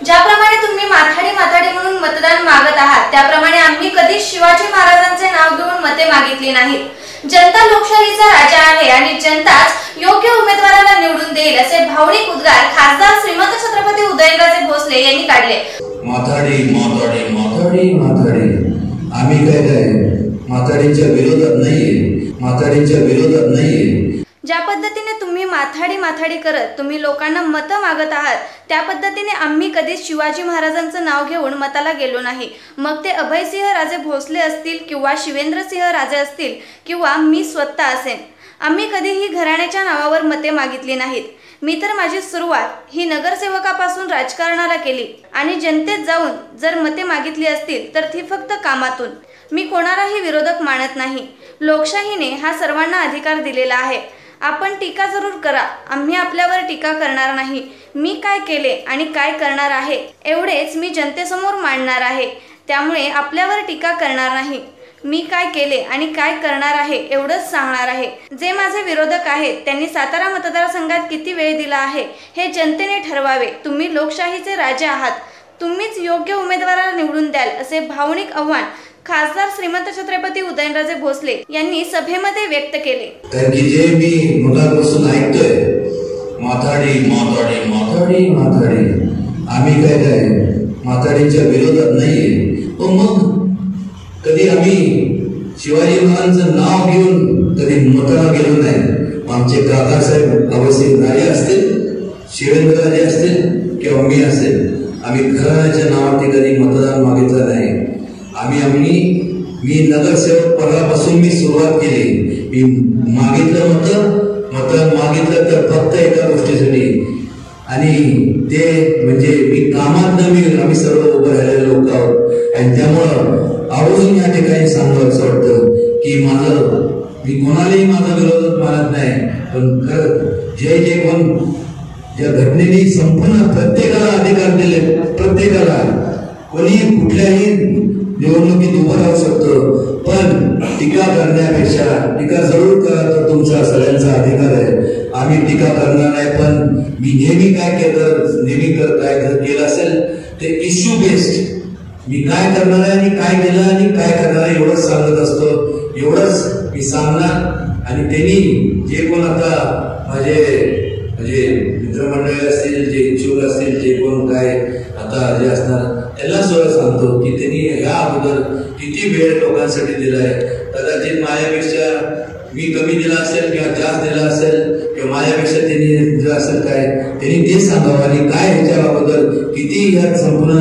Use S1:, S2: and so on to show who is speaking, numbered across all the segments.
S1: ज्याप्रमाणे तुम्ही माथाडी माथाडी म्हणून मतदान मागत आहात त्याप्रमाणे आम्ही कधीच शिवाजी महाराजांचे नाव घेऊन मते मागितली नाहीत. जनता लोकशाहीचा राजा आहे आणि जनताच योग्य उमेदवाराला निवडून देईल असे भावनिक उद्गार खासदार श्रीमंत छत्रपती उदयनराजे भोसले यांनी काढले.
S2: माथाडी माथाडी माथाडी माथाडी. आम्ही काय काय? माथाडीच्या विरोधात नाहीये. माथाडीच्या विरोधात नाहीये.
S1: ज्या पद्धतीने तुम्ही माथाडी माथाडी करत तुम्ही लोकांना मतं मागत आहात त्या पद्धतीने आम्ही कधीच शिवाजी महाराजांचं नाव घेऊन मताला गेलो नाही. मग ते अभयसिंह राजे भोसले असतील किंवा शिवेंद्रसिंह राजे असतील किंवा मी स्वतः असेन. आम्ही कधीही घराण्याच्या नावावर मते मागितली नाहीत. मी तर माझी सुरुवात ही नगरसेवकापासून राजकारणाला केली आणि जनतेत जाऊन जर मते मागितली असतील तर ती फक्त कामातून. मी कोणालाही विरोधक मानत नाही. लोकशाहीने हा सर्वांना अधिकार दिलेला आहे. आपण टीका जरूर करा. आम्ही आपल्यावर टीका करणार नाही. मी काय केले आणि काय करणार आहे एवढेच मी जनतेसमोर मांडणार आहे. त्यामुळे आपल्यावर टीका करणार नाही. मी काय केले आणि काय करणार आहे एवढंच सांगणार आहे. जे माझे विरोधक आहेत त्यांनी सातारा मतदारसंघात किती वेळ दिला आहे हे जनतेने ठरवावे. तुम्ही लोकशाहीचे राजे आहात. तुम्हीच योग्य उमेदवाराला निवडून द्याल असे भावनिक आव्हान खासदार श्रीमंत छत्रपती उदयनराजे भोसले यांनी सभेमध्ये व्यक्त केले.
S2: कारण की जे मी मुलांपासून ऐकतोय माथाडी माथाडी माथाडी माथाडी आम्ही काय काय? माथाडीच्या विरोधात नाहीये. पण मग कधी आम्ही शिवाजी महाराजांचं नाव घेऊन कधी मताला गेलो नाही? आमचे काकासाहेब अवसिंग राजे असतील शिवेंद्रराजे असतील किंवा मी असेल. आम्ही घराण्याच्या नावावरती कधी मतदान मागितलं नाही. आम्ही आम्ही मी नगरसेवक पदापासून मी सुरुवात केली. मी मागितलं मत मत मागितलं तर फक्त एका गोष्टीसाठी. आणि ते म्हणजे मी कामात मी आम्ही सर्व उभं राहिलेले लोक आहोत. आणि त्यामुळं आवडून या ठिकाणी सांगावं असं वाटतं की माझं मी कोणालाही माझा विरोध मानत नाही पण खरं जे जे कोण या घटनेने संपूर्ण प्रत्येकाला अधिकार दिले प्रत्येकाला कोणी कुठल्याही निवडणुकीत उभं राहू शकतो. पण टीका करण्यापेक्षा टीका जरूर करा तर तुमचा सगळ्यांचा अधिकार आहे. आम्ही टीका करणार नाही पण मी नेहमी काय केलं नेहमी करत काय केलं असेल ते इश्यू बेस्ड मी काय करणार आहे आणि काय केलं आणि काय करणार आहे एवढंच सांगत असतो. एवढंच मी सांगणार. आणि त्यांनी जे कोण आता माझे म्हणजे मित्रमंडळी असतील जे इच्छुक असतील जे कोण काय आता जे असणार त्यांना सुद्धा सांगतो की त्यांनी ह्या अगोदर किती वेळ लोकांसाठी दिला आहे. कदाचित माझ्यापेक्षा मी कमी दिला असेल किंवा जास्त दिला असेल किंवा माझ्यापेक्षा त्यांनी दिलं असेल काय त्यांनी ते सांगावं आणि काय ह्याच्या अगोदर किती ह्या संपूर्ण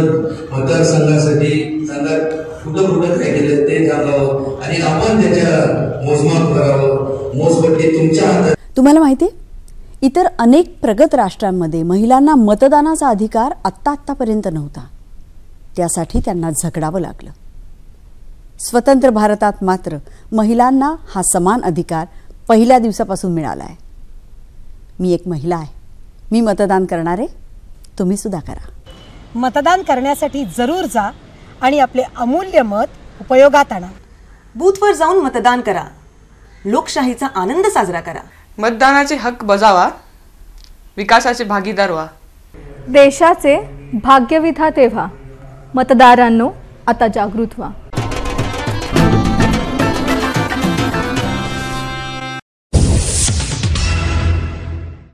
S2: मतदारसंघासाठी संघात कुठं कुठं काय केलं ते सांगावं आणि आपण त्याच्या मोजमाप करावं. मोजपट्टी तुमच्या हातात.
S3: तुम्हाला माहिती आहे? इतर अनेक प्रगत राष्ट्रांमध्ये महिलांना मतदानाचा अधिकार आत्ता आत्तापर्यंत नव्हता. त्यासाठी त्यांना झगडावं लागलं. स्वतंत्र भारतात मात्र महिलांना हा समान अधिकार पहिल्या दिवसापासून मिळाला आहे. मी एक महिला आहे. मी मतदान करणार आहे तुम्ही सुद्धा करा.
S4: मतदान करण्यासाठी जरूर जा आणि आपले अमूल्य मत उपयोगात आणा.
S5: बूथवर जाऊन मतदान करा. लोकशाहीचा आनंद साजरा करा.
S6: मतदानाचे हक्क बजावा. विकासाचे भागीदार व्हा.
S7: देशाचे भाग्यविधाते व्हा मतदारांनो आता जागृत व्हा.